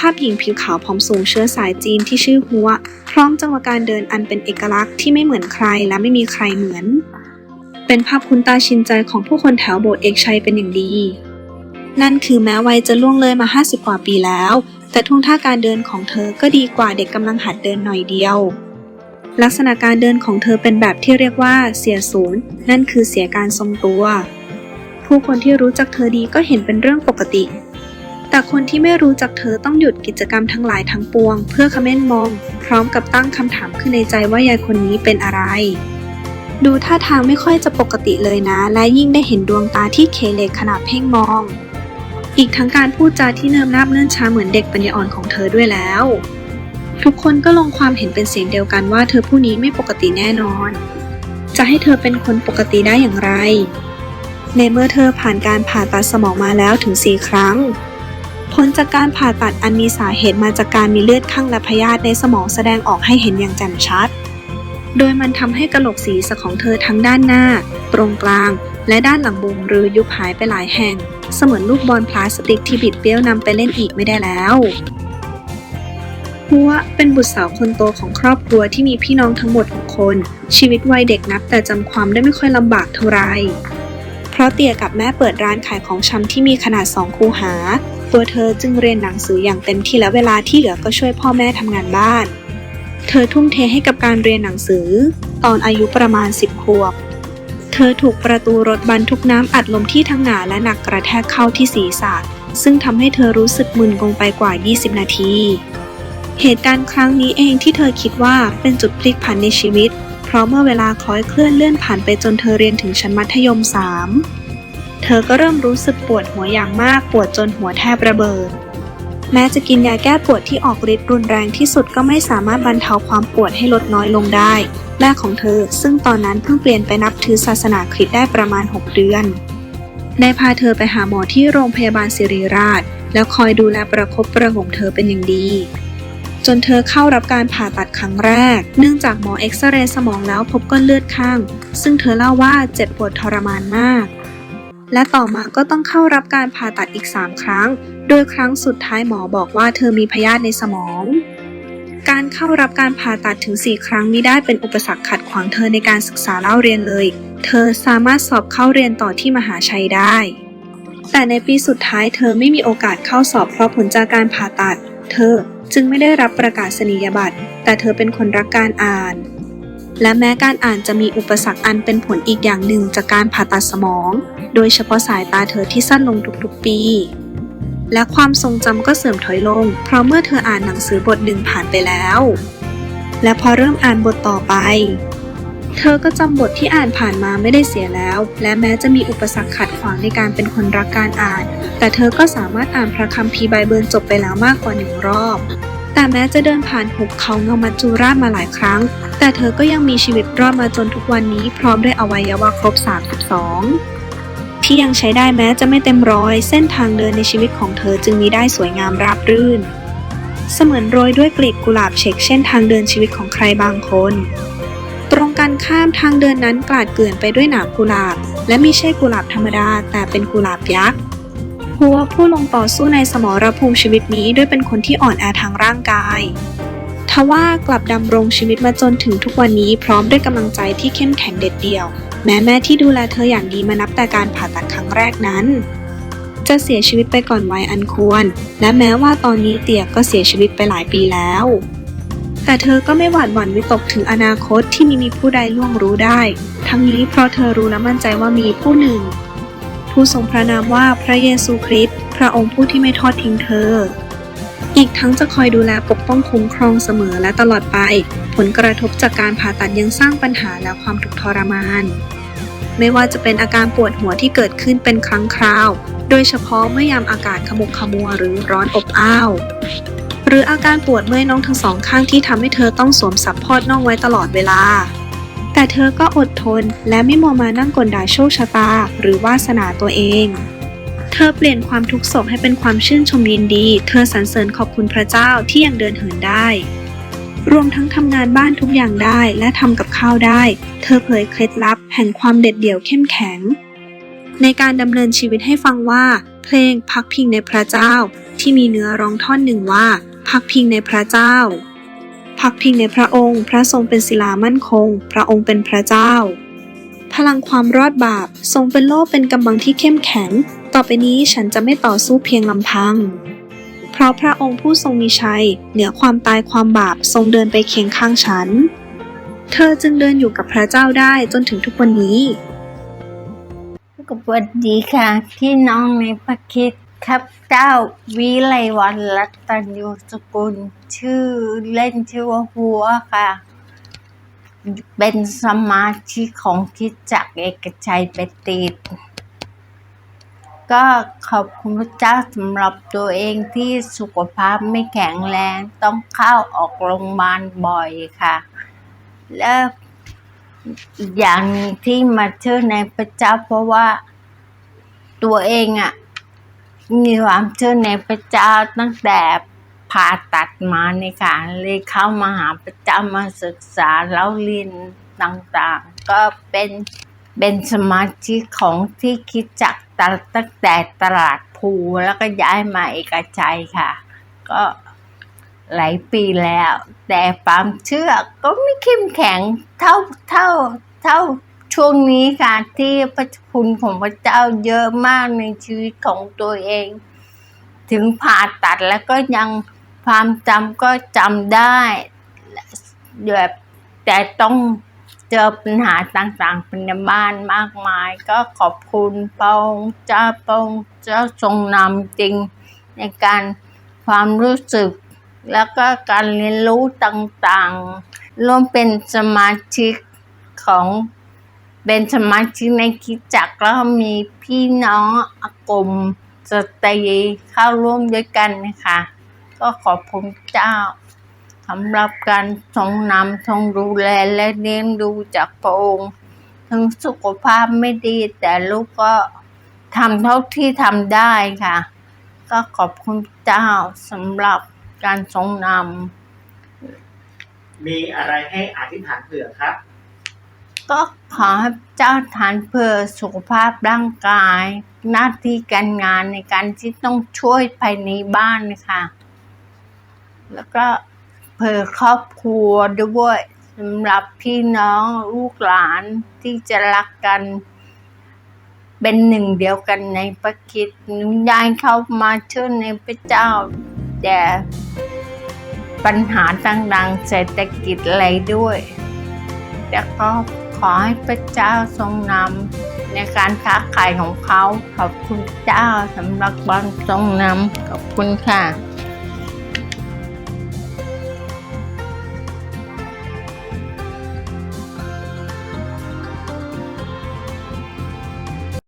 ภาพหญิงผิวขาวผอมสูงเชื้อสายจีนที่ชื่อหัว พร้อมจังหวะการเดินอันเป็นเอกลักษณ์ที่ไม่เหมือนใครและไม่มีใครเหมือน เป็นภาพคุ้นตาชินใจของผู้คนแถวโบสถ์เอกชัยเป็นอย่างดี นั่นคือแม้วัยจะล่วงเลยมา 50 กว่าปีแล้ว แต่ท่วงท่าการเดินของเธอก็ดีกว่าเด็กกำลังหัดเดินหน่อยเดียว ลักษณะการเดินของเธอเป็นแบบที่เรียกว่าเสียศูนย์ นั่นคือเสียการทรงตัว ผู้คนที่รู้จักเธอดีก็เห็นเป็นเรื่องปกติ แต่คนที่ไม่รู้จักเธอต้องหยุดกิจกรรมทั้งหลายทั้งปวง เพื่อคอมเมนต์มอง พร้อมกับตั้งคำถามขึ้นในใจว่ายายคนนี้เป็นอะไร ดูท่าทางไม่ค่อยจะปกติเลยนะ และยิ่งได้เห็นดวงตาที่เคเลขนาดเพ่งมอง อีกทั้งการพูดจาที่เนิมนาบเนื่นช้าเหมือนเด็กปัญญาอ่อนของเธอด้วยแล้ว ทุกคนก็ลงความเห็นเป็นเสียงเดียวกันว่าเธอผู้นี้ไม่ปกติแน่นอน จะให้เธอเป็นคนปกติได้อย่างไร ในเมื่อเธอผ่านการผ่าตัดสมองมาแล้วถึง4ครั้ง ผลจากการผ่าตัดอันมีสาเหตุมาจากการมีเลือดข้างและพยาธิในสมองแสดงออกให้เห็นอย่างแจ่มชัด โดยมันทำให้กระโหลกศีรษะของเธอทั้งด้านหน้า ตรงกลาง และด้านหลังบุมหรือยุบหายไปหลายแห่ง เสมือนลูกบอลพลาสติกที่บิดเบี้ยวนำไปเล่นอีกไม่ได้แล้วหัวเป็นบุตรสาวคนโตของครอบครัวที่มีพี่น้องทั้งหมด 6 คน ชีวิตวัยเด็กนับแต่จำความได้ไม่ค่อยลำบากเท่าไร เพราะเตี่ยกับแม่เปิดร้านขายของชำที่มีขนาดสองคูหา ตัวเธอจึงเรียนหนังสืออย่างเต็มที่และเวลาที่เหลือก็ช่วยพ่อแม่ทำงานบ้าน เธอทุ่มเทให้กับการเรียนหนังสือ ตอนอายุประมาณ 10ขวบ เธอถูกประตูรถบรรทุกน้ำอัดลมที่ทั้งหนาและหนักกระแทกเข้าที่ศีรษะ ซึ่งทำให้เธอรู้สึกมึนงงไปกว่า 20 นาที เหตุการณ์ครั้งนี้เองที่เธอคิดว่าเป็นจุดพลิกผันในชีวิต เพราะเมื่อเวลาคล้อยเคลื่อนเลื่อนผ่านไปจนเธอเรียนถึงชั้นมัธยม 3 เธอก็เริ่มรู้สึกปวดหัวอย่างมากปวดจนหัวแทบระเบิด แม้จะกินยาแก้ปวดที่ออกฤทธิ์รุนแรงที่สุดก็ไม่สามารถบรรเทาความปวดให้ลดน้อยลงได้ แม่ของเธอซึ่งตอนนั้นเพิ่งเปลี่ยนไปนับถือศาสนาคริสต์ได้ประมาณ 6 เดือนได้พาเธอไปหาหมอที่โรงพยาบาลศิริราช แล้วคอยดูแลประคบประหงมเธอเป็นอย่างดี จนเธอเข้ารับการผ่าตัดครั้งแรก เนื่องจากหมอเอ็กซเรย์สมองแล้วพบก้อนเลือดข้าง ซึ่งเธอเล่าว่าเจ็บปวดทรมานมาก และต่อมาก็ต้องเข้ารับการผ่าตัดอีก 3 ครั้ง โดยครั้งสุดท้ายหมอบอกว่าเธอมีพยาธิในสมอง การเข้ารับการผ่าตัดถึง 4 ครั้งมิได้เป็นอุปสรรคขัดขวางเธอในการศึกษาเล่าเรียนเลย เธอสามารถสอบเข้าเรียนต่อที่มหาชัยได้ แต่ในปีสุดท้ายเธอไม่มีโอกาสเข้าสอบเพราะผลจากการผ่าตัด เธอจึงไม่ได้รับประกาศนียบัตร แต่เธอเป็นคนรักการอ่าน และแม้การอ่านจะมีอุปสรรคอันเป็นผลอีกอย่างหนึ่งจากการผ่าตัดสมอง โดยเฉพาะสายตาเธอที่สั้นลงทุกๆปี และความทรงจำก็เสื่อมถอยลง เพราะเมื่อเธออ่านหนังสือบทหนึ่งผ่านไปแล้ว และพอเริ่มอ่านบทต่อไป เธอก็จำบทที่อ่านผ่านมาไม่ได้เสียแล้ว และแม้จะมีอุปสรรคขัดขวางในการเป็นคนรักการอ่าน แต่เธอก็สามารถอ่านพระคัมภีร์ไบเบิลจบไปแล้วมากกว่าหนึ่งรอบ แต่แม้จะเดินผ่านหุบเขาเงามัจจุราชมาหลายครั้ง แต่เธอก็ยังมีชีวิตรอดมาจนทุกวันนี้พร้อมด้วยอวัยวะครบ 32 ที่ยังใช้ได้แม้จะไม่เต็มร้อย เส้นทางเดินในชีวิตของเธอจึงมีได้สวยงามราบรื่น เสมือนโรยด้วยกลีบกุหลาบเช็คเช่นทางเดินชีวิตของใครบางคน ตรงกันข้ามทางเดินนั้นกลาดเกลื่อนไปด้วยหนามกุหลาบ และไม่ใช่กุหลาบธรรมดา แต่เป็นกุหลาบยักษ์ หัวผู้ลงต่อสู้ในสมรภูมิชีวิตนี้ด้วยเป็นคนที่อ่อนแอทางร่างกายทว่ากลับดำรงชีวิตมาจนถึงทุกวันนี้พร้อมด้วยกำลังใจที่เข้มแข็งเด็ดเดี่ยว แม้แม่ที่ดูแลเธออย่างดีมานับแต่การผ่าตัดครั้งแรกนั้น จะเสียชีวิตไปก่อนวัยอันควร และแม้ว่าตอนนี้เตี่ยก็เสียชีวิตไปหลายปีแล้ว แต่เธอก็ไม่หวาดหวั่นวิตกถึงอนาคตที่มีมีผู้ใดล่วงรู้ได้ ทั้งนี้เพราะเธอรู้และมั่นใจว่ามีผู้หนึ่ง ผู้ทรงพระนามว่าพระเยซูคริสต์พระองค์ผู้ที่ไม่ทอดทิ้งเธอ อีกทั้งจะคอยดูแลปกป้องคุ้มครองเสมอและตลอดไป ผลกระทบจากการผ่าตัดยังสร้างปัญหาและความทุกข์ทรมาน ไม่ว่าจะเป็นอาการปวดหัวที่เกิดขึ้นเป็นครั้งคราว โดยเฉพาะเมื่อยามอากาศขมุกขมัวหรือร้อนอบอ้าวหรืออาการปวดเมื่อยน่องทั้งสองข้างที่ทำให้เธอต้องสวมสับพอดน่องไว้ตลอดเวลา แต่เธอก็อดทนและไม่มัวมานั่งกลด่าโชคชะตา หรือวาสนาตัวเอง เธอเปลี่ยนความทุกข์โศกให้เป็นความชื่นชมยินดี เธอสรรเสริญขอบคุณพระเจ้าที่ยังเดินเหินได้ รวมทั้งทำงานบ้านทุกอย่างได้และทำกับข้าวได้ เธอเผยเคล็ดลับแห่งความเด็ดเดี่ยวเข้มแข็ง ในการดำเนินชีวิตให้ฟังว่า เพลงพักพิงในพระเจ้า ที่มีเนื้อร้องท่อนหนึ่งว่า พักพิงในพระเจ้า พักพิงในพระองค์ พระทรงเป็นศิลามั่นคง พระองค์เป็นพระเจ้า พลังความรอดบาปทรงเป็นโล่เป็นกำบังที่เข้มแข็ง ต่อไปนี้ฉันจะไม่ต่อสู้เพียงลำพัง เพราะพระองค์ผู้ทรงมีชัย เหนือความตายความบาปทรงเดินไปเคียงข้างฉัน เธอจึงเดินอยู่กับพระเจ้าได้จนถึงทุกวันนี้ สวัสดีค่ะ พี่น้องในพระคิด ครับเจ้าวิไลวันรัตนยุสกุล ชื่อเล่นชื่อว่าหัวค่ะ เป็นสมาชิกของคิดจักเอกชัยเปติด ก็ขอบคุณพระเจ้าสำหรับตัวเองที่สุขภาพไม่แข็งแรง ต้องเข้าออกโรงพยาบาลบ่อยค่ะ และอย่างหนึ่งที่มาเชื่อในพระเจ้าเพราะว่าตัวเองอะ่ะ มีความเชื่อในพระเจ้าตั้งแต่ผ่าตัดมาในการเลยเข้ามาหาพระเจ้ามาศึกษาแล้วเรียนต่างๆ ก็เป็นเป็นสมาชิกของที่คิดจักตลตั้งแต่ตลาดภูแล้วก็ย้ายมาเอกชัยค่ะ ก็หลายปีแล้ว แต่ความเชื่อก็ไม่เข้มแข็งเท่าเท่าเท่า ช่วงนี้ค่ะที่พระคุณของพระเจ้าเยอะมากในชีวิตของตัวเอง ถึงผ่าตัดแล้วก็ยังความจำก็จำได้แบบแต่ต้องเจอปัญหาต่างๆเป็นในบ้านมากมาย ก็ขอบคุณพระองค์เจ้าพระองค์เจ้าทรงนำจริง ในการความรู้สึก แล้วก็การเรียนรู้ต่างๆ ร่วมเป็นสมาชิกของ เป็นสมาชิกในคิดจักรแล้วมีพี่น้องอากมสตรีเข้าร่วมด้วยกันนะคะ ก็ขอบคุณเจ้าสำหรับการทรงนำทรงดูแลและเลี้ยงดูจากพระองค์ถึงสุขภาพไม่ดี แต่ลูกก็ทำเท่าที่ทำได้ค่ะ ก็ขอบคุณเจ้าสำหรับการทรงนำมีอะไรให้อธิษฐานเผื่อครับ ก็ขอให้เจ้าทานเพื่อสุขภาพร่างกาย หน้าที่การงานในการที่ต้องช่วยภายในบ้านนะคะแล้วก็เพื่อครอบครัวด้วยสำหรับพี่น้องลูกหลานที่จะรักกัน เป็นหนึ่งเดียวกันในพระคิดนุยายเข้ามาเชื่อในพระเจ้าแต่ปัญหาต่างๆเศรษฐกิจอะไรด้วยแต่ก็ ขอให้พระเจ้าทรงนำในการค้าขายของเขา ขอบคุณเจ้าสำหรับความทรงนำขอบคุณค่ะ